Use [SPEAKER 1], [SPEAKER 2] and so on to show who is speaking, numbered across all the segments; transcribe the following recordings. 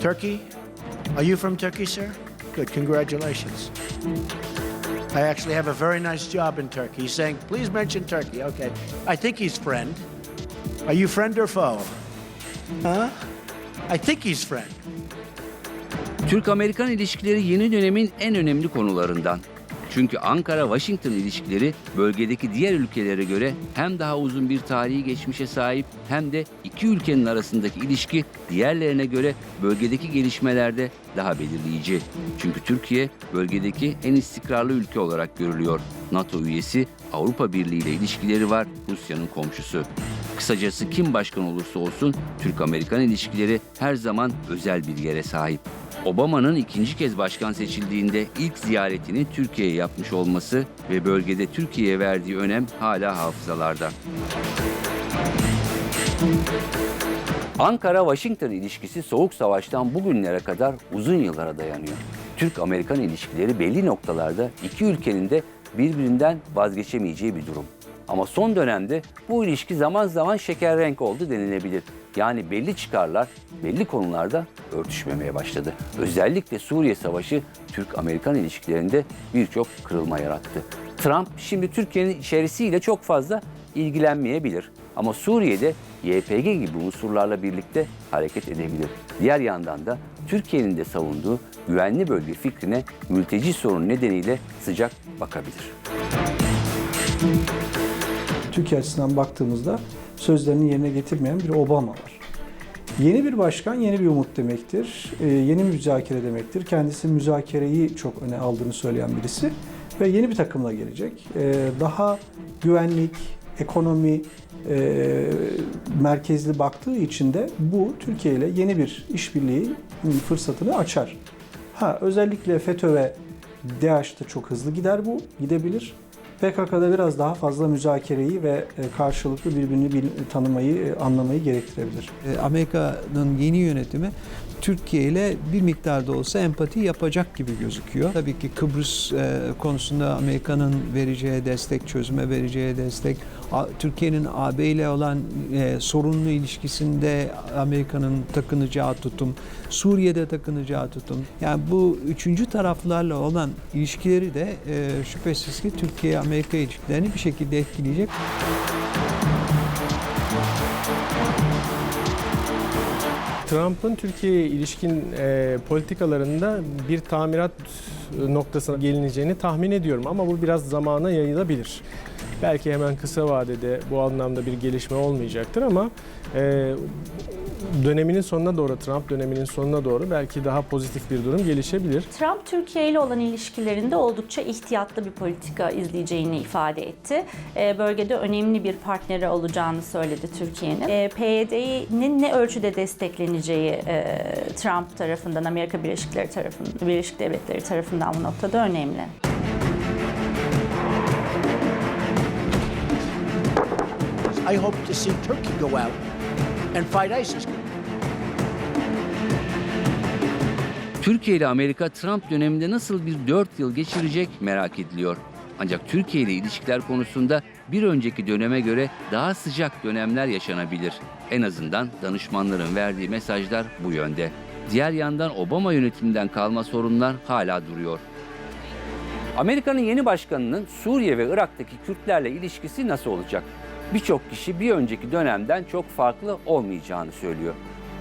[SPEAKER 1] Turkey? Are you from Turkey, sir? Good, congratulations. I actually have a very nice job in Turkey. He's saying, please mention Turkey. Okay. I think he's friend. Are you friend or foe? Huh? I think he's friend.
[SPEAKER 2] Türk-Amerikan ilişkileri yeni dönemin en önemli konularından. Çünkü Ankara-Washington ilişkileri bölgedeki diğer ülkelere göre hem daha uzun bir tarihi geçmişe sahip hem de iki ülkenin arasındaki ilişki diğerlerine göre bölgedeki gelişmelerde daha belirleyici. Çünkü Türkiye bölgedeki en istikrarlı ülke olarak görülüyor. NATO üyesi, Avrupa Birliği ile ilişkileri var, Rusya'nın komşusu. Kısacası kim başkan olursa olsun Türk-Amerikan ilişkileri her zaman özel bir yere sahip. Obama'nın ikinci kez başkan seçildiğinde ilk ziyaretini Türkiye'ye yapmış olması ve bölgede Türkiye'ye verdiği önem hala hafızalarda. Ankara-Washington ilişkisi Soğuk Savaş'tan bugünlere kadar uzun yıllara dayanıyor. Türk-Amerikan ilişkileri belli noktalarda iki ülkenin de birbirinden vazgeçemeyeceği bir durum. Ama son dönemde bu ilişki zaman zaman şeker renk oldu denilebilir. Yani belli çıkarlar belli konularda örtüşmemeye başladı. Özellikle Suriye Savaşı Türk-Amerikan ilişkilerinde birçok kırılma yarattı. Trump şimdi Türkiye'nin içerisiyle çok fazla ilgilenmeyebilir. Ama Suriye'de YPG gibi unsurlarla birlikte hareket edebilir. Diğer yandan da Türkiye'nin de savunduğu güvenli bölge fikrine mülteci sorunu nedeniyle sıcak bakabilir.
[SPEAKER 3] Türkiye açısından baktığımızda sözlerini yerine getirmeyen bir Obama var. Yeni bir başkan yeni bir umut demektir. Ee, yeni bir müzakere demektir. Kendisi müzakereyi çok öne aldığını söyleyen birisi. Ve yeni bir takımla gelecek. Ee, daha güvenlik, ekonomi e, merkezli baktığı için de bu Türkiye ile yeni bir işbirliği fırsatını açar. Ha özellikle FETÖ ve DAEŞ'te çok hızlı gider bu, gidebilir. PKK'da biraz daha fazla müzakereyi ve e, karşılıklı birbirini tanımayı, e, anlamayı gerektirebilir.
[SPEAKER 4] E, Amerika'nın yeni yönetimi Türkiye ile bir miktarda olsa empati yapacak gibi gözüküyor. Tabii ki Kıbrıs konusunda Amerika'nın vereceği destek, çözüme vereceği destek, Türkiye'nin AB ile olan e, sorunlu ilişkisinde Amerika'nın takınacağı tutum, Suriye'de takınacağı tutum. Yani bu üçüncü taraflarla olan ilişkileri de e, şüphesiz ki Türkiye-Amerika ilişkilerini bir şekilde etkileyecek.
[SPEAKER 5] Trump'ın Türkiye'ye ilişkin e, politikalarında bir tamirat noktasına gelineceğini tahmin ediyorum ama bu biraz zamana yayılabilir. Belki hemen kısa vadede bu anlamda bir gelişme olmayacaktır ama e, döneminin sonuna doğru, Trump döneminin sonuna doğru belki daha pozitif bir durum gelişebilir.
[SPEAKER 6] Trump Türkiye ile olan ilişkilerinde oldukça ihtiyatlı bir politika izleyeceğini ifade etti. Ee, Bölgede önemli bir partneri olacağını söyledi Türkiye'nin. Ee, PYD'nin ne ölçüde destekleneceği e, Trump tarafından, Amerika Birleşik, tarafından, Birleşik Devletleri tarafından bu noktada önemli.
[SPEAKER 1] I hope to see Turkey go out and fight ISIS.
[SPEAKER 2] Türkiye ile Amerika Trump döneminde nasıl bir 4 yıl geçirecek merak ediliyor. Ancak Türkiye ile ilişkiler konusunda bir önceki döneme göre daha sıcak dönemler yaşanabilir. En azından danışmanların verdiği mesajlar bu yönde. Diğer yandan Obama yönetiminden kalma sorunlar hala duruyor. Amerika'nın yeni başkanının Suriye ve Irak'taki Kürtlerle ilişkisi nasıl olacak? Birçok kişi bir önceki dönemden çok farklı olmayacağını söylüyor.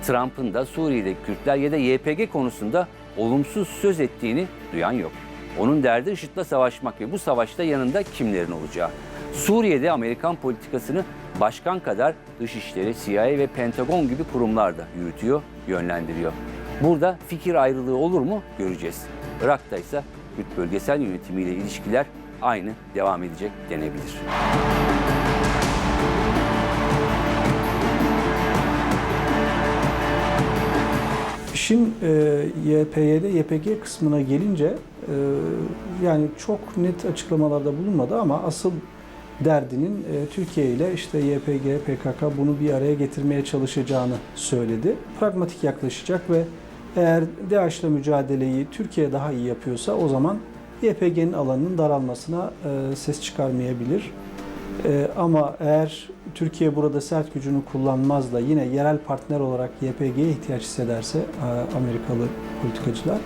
[SPEAKER 2] Trump'ın da Suriye'deki Kürtler ya da YPG konusunda olumsuz söz ettiğini duyan yok. Onun derdi IŞİD'le savaşmak ve bu savaşta yanında kimlerin olacağı. Suriye'de Amerikan politikasını başkan kadar Dışişleri, CIA ve Pentagon gibi kurumlar da yürütüyor, yönlendiriyor. Burada fikir ayrılığı olur mu göreceğiz. Irak'ta ise Kürt bölgesel yönetimiyle ilişkiler aynı devam edecek denebilir.
[SPEAKER 3] İşin e, YPY'de YPG kısmına gelince e, yani çok net açıklamalarda bulunmadı ama asıl derdinin e, Türkiye ile işte YPG, PKK bunu bir araya getirmeye çalışacağını söyledi. Pragmatik yaklaşacak ve eğer DAEŞ'le mücadeleyi Türkiye daha iyi yapıyorsa o zaman YPG'nin alanının daralmasına e, ses çıkarmayabilir. E, ama eğer Türkiye burada sert gücünü kullanmaz da yine yerel partner olarak YPG'ye ihtiyaç hissederse e, Amerikalı politikacılar,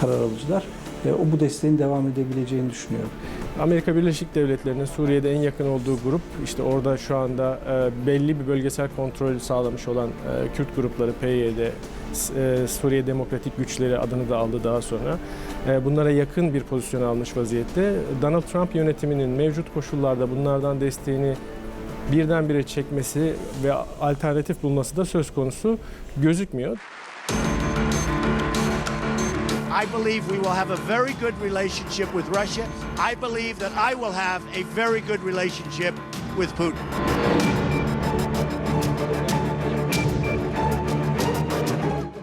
[SPEAKER 3] karar alıcılar e, o bu desteğin devam edebileceğini düşünüyorum.
[SPEAKER 5] Amerika Birleşik Devletleri'nin Suriye'de en yakın olduğu grup, işte orada şu anda e, belli bir bölgesel kontrol sağlamış olan e, Kürt grupları PYD, e, Suriye Demokratik Güçleri adını da aldı daha sonra. Bunlara yakın bir pozisyon almış vaziyette. Donald Trump yönetiminin mevcut koşullarda bunlardan desteğini birdenbire çekmesi ve alternatif bulması da söz konusu gözükmüyor.
[SPEAKER 1] I believe we will have a very good relationship with Russia. I believe that I will have a very good relationship with Putin.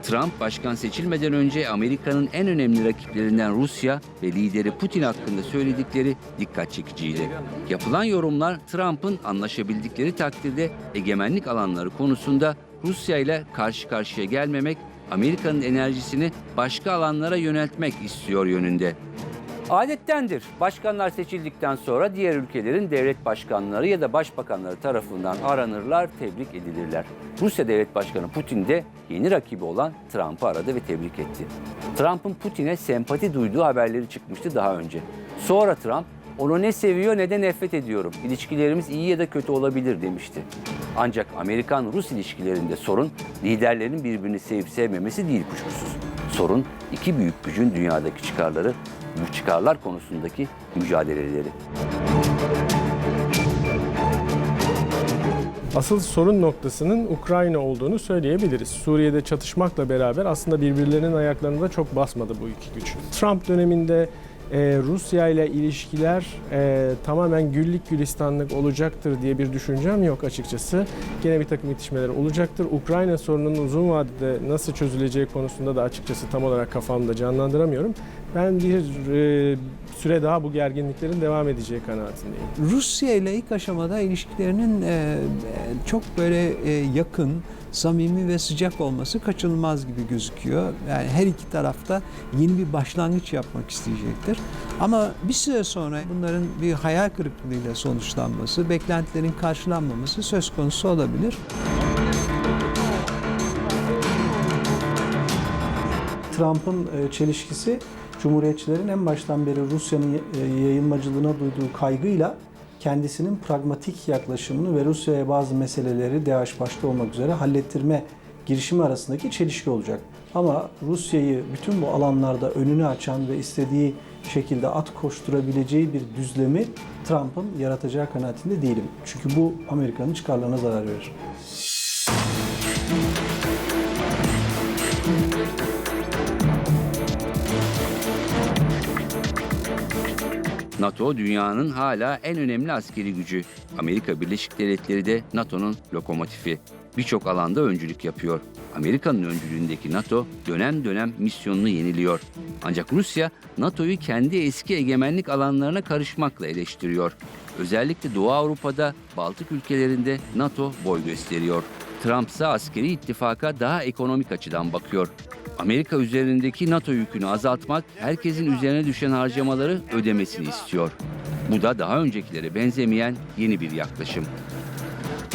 [SPEAKER 2] Trump başkan seçilmeden önce Amerika'nın en önemli rakiplerinden Rusya ve lideri Putin hakkında söyledikleri dikkat çekiciydi. Yapılan yorumlar Trump'ın anlaşabildikleri takdirde egemenlik alanları konusunda Rusya ile karşı karşıya gelmemek, Amerika'nın enerjisini başka alanlara yöneltmek istiyor yönünde. Adettendir. Başkanlar seçildikten sonra diğer ülkelerin devlet başkanları ya da başbakanları tarafından aranırlar, tebrik edilirler. Rusya Devlet Başkanı Putin de yeni rakibi olan Trump'ı aradı ve tebrik etti. Trump'ın Putin'e sempati duyduğu haberleri çıkmıştı daha önce. Sonra Trump onu ne seviyor ne de nefret ediyorum. İlişkilerimiz iyi ya da kötü olabilir demişti. Ancak Amerikan-Rus ilişkilerinde sorun liderlerin birbirini sevip sevmemesi değil kuşkusuz. Sorun iki büyük gücün dünyadaki çıkarları, bu çıkarlar konusundaki mücadeleleri.
[SPEAKER 5] Asıl sorun noktasının Ukrayna olduğunu söyleyebiliriz. Suriye'de çatışmakla beraber aslında birbirlerinin ayaklarını da çok basmadı bu iki güç. Trump döneminde e, Rusya ile ilişkiler e, tamamen güllük gülistanlık olacaktır diye bir düşüncem yok açıkçası. Gene bir takım itişmeler olacaktır. Ukrayna sorununun uzun vadede nasıl çözüleceği konusunda da açıkçası tam olarak kafamda canlandıramıyorum. Ben bir e, süre daha bu gerginliklerin devam edeceği kanaatindeyim.
[SPEAKER 4] Rusya ile ilk aşamada ilişkilerinin e, e, çok böyle e, yakın, samimi ve sıcak olması kaçınılmaz gibi gözüküyor. Yani her iki tarafta yeni bir başlangıç yapmak isteyecektir. Ama bir süre sonra bunların bir hayal kırıklığıyla sonuçlanması, beklentilerin karşılanmaması söz konusu olabilir.
[SPEAKER 3] Trump'ın e, çelişkisi Cumhuriyetçilerin en baştan beri Rusya'nın e, yayılmacılığına duyduğu kaygıyla kendisinin pragmatik yaklaşımını ve Rusya'ya bazı meseleleri DAEŞ başta olmak üzere hallettirme girişimi arasındaki çelişki olacak. Ama Rusya'yı bütün bu alanlarda önünü açan ve istediği şekilde at koşturabileceği bir düzlemi Trump'ın yaratacağı kanaatinde değilim. Çünkü bu Amerika'nın çıkarlarına zarar verir.
[SPEAKER 2] NATO dünyanın hala en önemli askeri gücü. Amerika Birleşik Devletleri de NATO'nun lokomotifi. Birçok alanda öncülük yapıyor. Amerika'nın öncülüğündeki NATO dönem dönem misyonunu yeniliyor. Ancak Rusya NATO'yu kendi eski egemenlik alanlarına karışmakla eleştiriyor. Özellikle Doğu Avrupa'da, Baltık ülkelerinde NATO boy gösteriyor. Trump ise askeri ittifaka daha ekonomik açıdan bakıyor. Amerika üzerindeki NATO yükünü azaltmak, herkesin üzerine düşen harcamaları ödemesini istiyor. Bu da daha öncekilere benzemeyen yeni bir yaklaşım.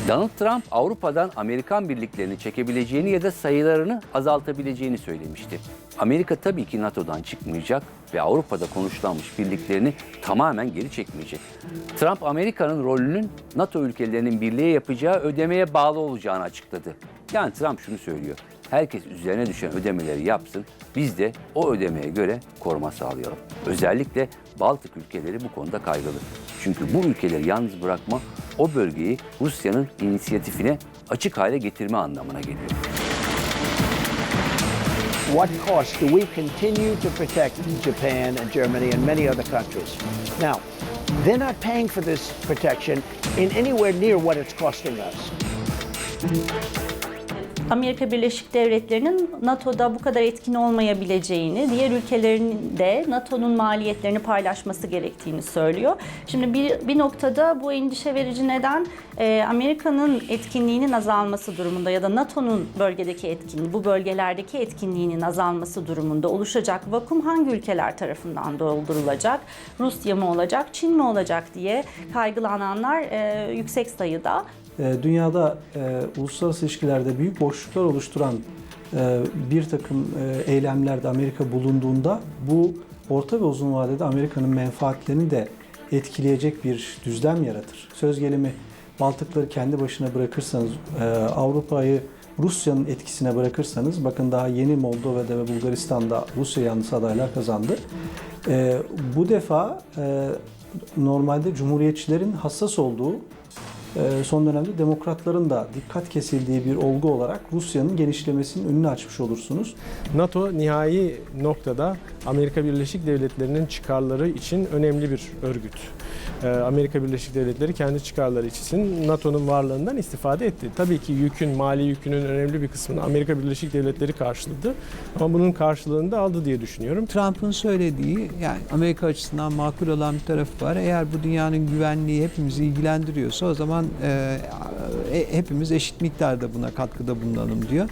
[SPEAKER 2] Donald Trump Avrupa'dan Amerikan birliklerini çekebileceğini ya da sayılarını azaltabileceğini söylemişti. Amerika tabii ki NATO'dan çıkmayacak ve Avrupa'da konuşlanmış birliklerini tamamen geri çekmeyecek. Trump Amerika'nın rolünün NATO ülkelerinin birliğe yapacağı ödemeye bağlı olacağını açıkladı. Yani Trump şunu söylüyor. Herkes üzerine düşen ödemeleri yapsın. Biz de o ödemeye göre koruma sağlayalım. Özellikle Baltık ülkeleri bu konuda kaygılı. Çünkü bu ülkeleri yalnız bırakma o bölgeyi Rusya'nın inisiyatifine açık hale getirme anlamına geliyor.
[SPEAKER 1] What cost do we continue to protect Japan and Germany and many other countries? Now, they're not paying for this protection in anywhere near what it's costing us.
[SPEAKER 6] Amerika Birleşik Devletleri'nin NATO'da bu kadar etkin olmayabileceğini, diğer ülkelerin de NATO'nun maliyetlerini paylaşması gerektiğini söylüyor. Şimdi bir, bir noktada bu endişe verici neden e, Amerika'nın etkinliğinin azalması durumunda ya da NATO'nun bölgedeki etkinliği, bu bölgelerdeki etkinliğinin azalması durumunda oluşacak vakum hangi ülkeler tarafından doldurulacak? Rusya mı olacak, Çin mi olacak diye kaygılananlar e, yüksek sayıda.
[SPEAKER 3] E, dünyada e, uluslararası ilişkilerde büyük boşluklar oluşturan e, bir takım e, eylemlerde Amerika bulunduğunda bu orta ve uzun vadede Amerika'nın menfaatlerini de etkileyecek bir düzlem yaratır. Söz gelimi Baltıkları kendi başına bırakırsanız, e, Avrupa'yı Rusya'nın etkisine bırakırsanız, bakın daha yeni Moldova'da ve Bulgaristan'da Rusya yanlısı adaylar kazandı. E, bu defa e, normalde cumhuriyetçilerin hassas olduğu, son dönemde demokratların da dikkat kesildiği bir olgu olarak Rusya'nın genişlemesinin önünü açmış olursunuz.
[SPEAKER 5] NATO nihai noktada Amerika Birleşik Devletleri'nin çıkarları için önemli bir örgüt. Ee, Amerika Birleşik Devletleri kendi çıkarları için NATO'nun varlığından istifade etti. Tabii ki yükün, mali yükünün önemli bir kısmını Amerika Birleşik Devletleri karşıladı. Ama bunun karşılığını da aldı diye düşünüyorum.
[SPEAKER 4] Trump'ın söylediği yani Amerika açısından makul olan bir tarafı var. Eğer bu dünyanın güvenliği hepimizi ilgilendiriyorsa o zaman e, e, hepimiz eşit miktarda buna katkıda bulunalım diyor.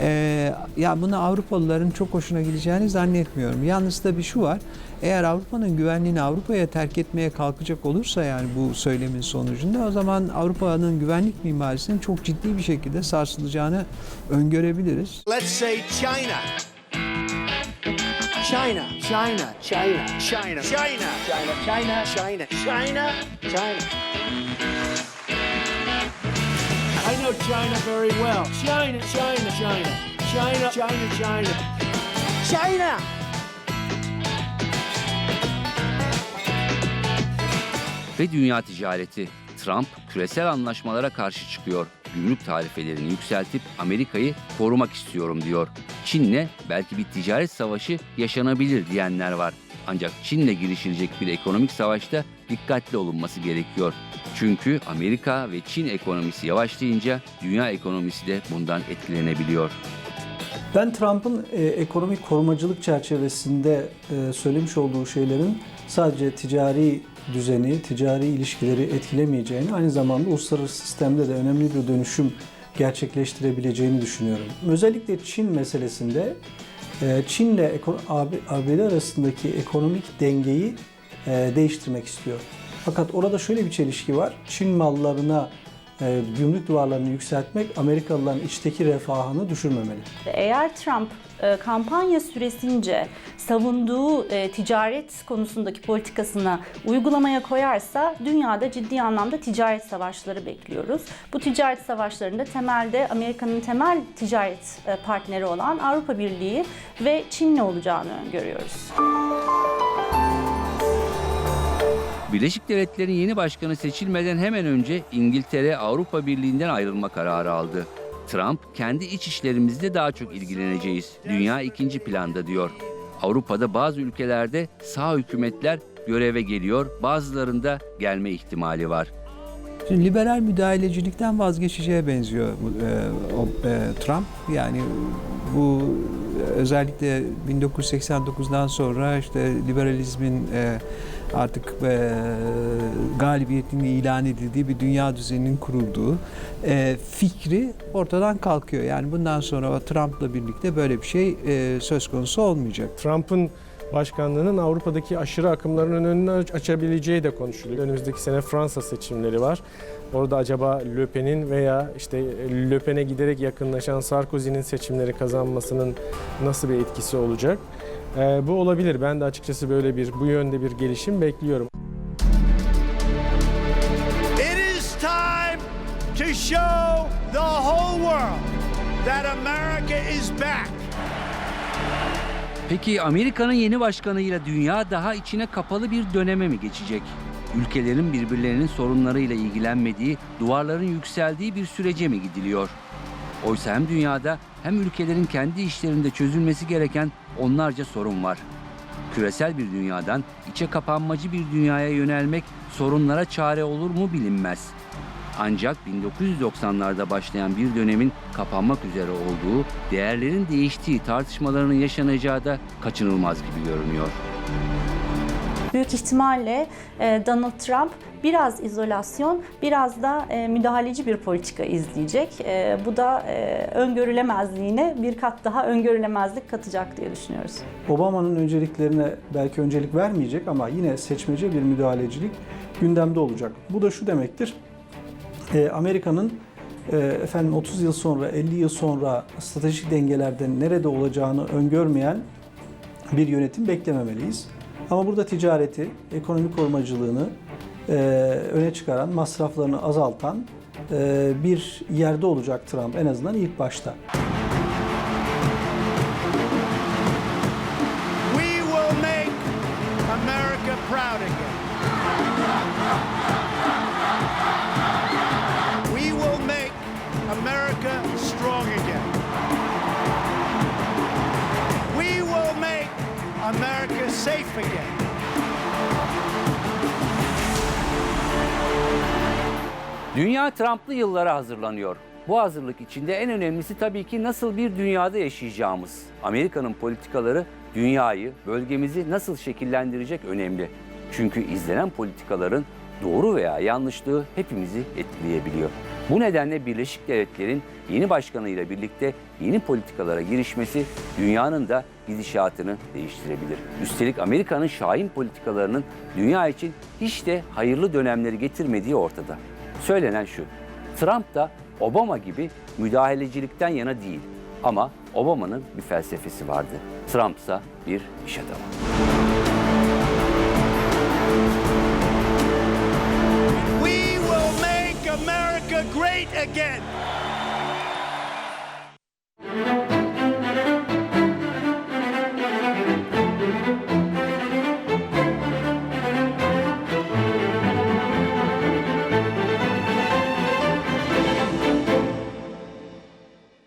[SPEAKER 4] E, ya bunu Avrupalıların çok hoşuna gideceğini zannetmiyorum. Yalnız da bir şu var. Eğer Avrupa'nın güvenliğini Avrupa'ya terk etmeye kalkacak olursa yani bu söylemin sonucunda o zaman Avrupa'nın güvenlik mimarisinin çok ciddi bir şekilde sarsılacağını öngörebiliriz.
[SPEAKER 1] Let's say China. China, China, China, China, China, China, China, China, China, China. I know China very well. China, China, China, China, China, China, China.
[SPEAKER 2] Ve dünya ticareti. Trump küresel anlaşmalara karşı çıkıyor. Gümrük tarifelerini yükseltip Amerika'yı korumak istiyorum diyor. Çin'le belki bir ticaret savaşı yaşanabilir diyenler var. Ancak Çin'le girişilecek bir ekonomik savaşta dikkatli olunması gerekiyor. Çünkü Amerika ve Çin ekonomisi yavaşlayınca dünya ekonomisi de bundan etkilenebiliyor.
[SPEAKER 3] Ben Trump'ın e, ekonomik korumacılık çerçevesinde e, söylemiş olduğu şeylerin sadece ticari düzeni, ticari ilişkileri etkilemeyeceğini, aynı zamanda uluslararası sistemde de önemli bir dönüşüm gerçekleştirebileceğini düşünüyorum. Özellikle Çin meselesinde e, Çin'le eko- AB ABD arasındaki ekonomik dengeyi e, değiştirmek istiyor. Fakat orada şöyle bir çelişki var. Çin mallarına e, gümrük duvarlarını yükseltmek Amerikalıların içteki refahını düşürmemeli.
[SPEAKER 6] Eğer Trump e, kampanya süresince savunduğu e, ticaret konusundaki politikasını uygulamaya koyarsa dünyada ciddi anlamda ticaret savaşları bekliyoruz. Bu ticaret savaşlarında temelde Amerika'nın temel ticaret e, partneri olan Avrupa Birliği ve Çin'le olacağını öngörüyoruz.
[SPEAKER 2] Birleşik Devletler'in yeni başkanı seçilmeden hemen önce İngiltere Avrupa Birliği'nden ayrılma kararı aldı. Trump kendi iç işlerimizde daha çok ilgileneceğiz. Dünya ikinci planda diyor. Avrupa'da bazı ülkelerde sağ hükümetler göreve geliyor, bazılarında gelme ihtimali var.
[SPEAKER 4] Şimdi liberal müdahalecilikten vazgeçeceğe benziyor e, e, Trump. Yani bu özellikle 1989'dan sonra işte liberalizmin e, artık e, galibiyetini ilan edildiği bir dünya düzeninin kurulduğu e, fikri ortadan kalkıyor. Yani bundan sonra Trump'la birlikte böyle bir şey e, söz konusu olmayacak.
[SPEAKER 5] Trump'ın başkanlığının Avrupa'daki aşırı akımların önünü aç- açabileceği de konuşuluyor. Önümüzdeki sene Fransa seçimleri var. Orada acaba Le Pen'in veya işte Le Pen'e giderek yakınlaşan Sarkozy'nin seçimleri kazanmasının nasıl bir etkisi olacak? Ee, bu olabilir. Ben de açıkçası böyle bir bu yönde bir gelişim bekliyorum.
[SPEAKER 1] It is time to show the whole world that America is back.
[SPEAKER 2] Peki Amerika'nın yeni başkanıyla dünya daha içine kapalı bir döneme mi geçecek? Ülkelerin birbirlerinin sorunlarıyla ilgilenmediği, duvarların yükseldiği bir sürece mi gidiliyor? Oysa hem dünyada hem ülkelerin kendi işlerinde çözülmesi gereken onlarca sorun var. Küresel bir dünyadan içe kapanmacı bir dünyaya yönelmek sorunlara çare olur mu bilinmez. Ancak 1990'larda başlayan bir dönemin kapanmak üzere olduğu, değerlerin değiştiği tartışmalarının yaşanacağı da kaçınılmaz gibi görünüyor.
[SPEAKER 6] Büyük ihtimalle e, Donald Trump biraz izolasyon, biraz da e, müdahaleci bir politika izleyecek. E, Bu da öngörülemezliğine bir kat daha öngörülemezlik katacak diye düşünüyoruz.
[SPEAKER 3] Obama'nın önceliklerine belki öncelik vermeyecek ama yine seçmece bir müdahalecilik gündemde olacak. Bu da şu demektir. E, Amerika'nın e, efendim 30 yıl sonra, 50 yıl sonra stratejik dengelerde nerede olacağını öngörmeyen bir yönetim beklememeliyiz. Ama burada ticareti, ekonomik korumacılığını e, öne çıkaran, masraflarını azaltan e, bir yerde olacak Trump en azından ilk başta.
[SPEAKER 2] Dünya Trump'lı yıllara hazırlanıyor. Bu hazırlık içinde en önemlisi tabii ki nasıl bir dünyada yaşayacağımız. Amerika'nın politikaları dünyayı, bölgemizi nasıl şekillendirecek önemli. Çünkü izlenen politikaların doğru veya yanlışlığı hepimizi etkileyebiliyor. Bu nedenle Birleşik Devletler'in yeni başkanıyla birlikte yeni politikalara girişmesi dünyanın da gidişatını değiştirebilir. Üstelik Amerika'nın şahin politikalarının dünya için hiç de hayırlı dönemleri getirmediği ortada. Söylenen şu, Trump da Obama gibi müdahalecilikten yana değil. Ama Obama'nın bir felsefesi vardı. Trump ise bir iş adamı.
[SPEAKER 1] Great again.